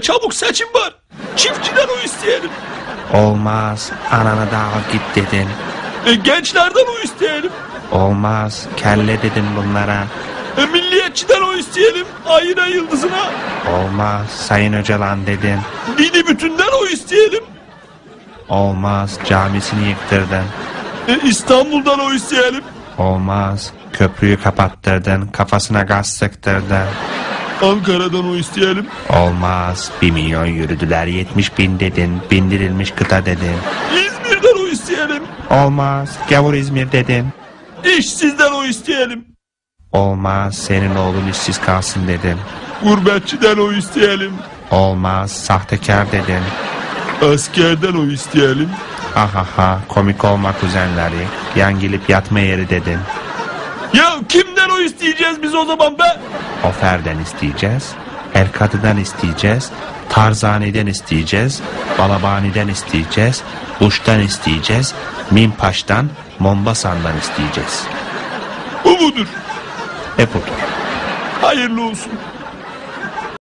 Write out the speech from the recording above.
çabuk seçim var. Çiftçiden o isteyelim. Olmaz. Ananı da al git dedin. E, gençlerden o isteyelim. Olmaz. Kelle dedim bunlara. E, milliyetçiden o isteyelim. Ayna yıldızına. Olmaz. Sayın Öcalan dedin. Dini bütünden o isteyelim. Olmaz. Camisini yıktırdın. E, İstanbul'dan o isteyelim. Olmaz. Köprüyü kapattırdın. Kafasına gaz sıktırdın. Ankara'dan o isteyelim. Olmaz. Bir milyon yürüdüler. Yetmiş bin dedin. Bindirilmiş kıta dedin. İzmir'den o isteyelim. Olmaz. Gavur İzmir dedin. İşsizden o isteyelim. Olmaz. Senin oğlun işsiz kalsın dedim. Gurbetçiden o isteyelim. Olmaz. Sahtekar dedin. Askerden o isteyelim. Ahaha. Komik olma kuzenleri. Yan gelip yatma yeri dedin. Ya kimden o isteyeceğiz biz o zaman be? Ofer'den isteyeceğiz. El Kadı'dan isteyeceğiz. Tarzani'den isteyeceğiz. Balabani'den isteyeceğiz. Uş'tan isteyeceğiz. Minpaş'tan, Mombasan'dan isteyeceğiz. Bu mudur? E budur. Hayırlı olsun.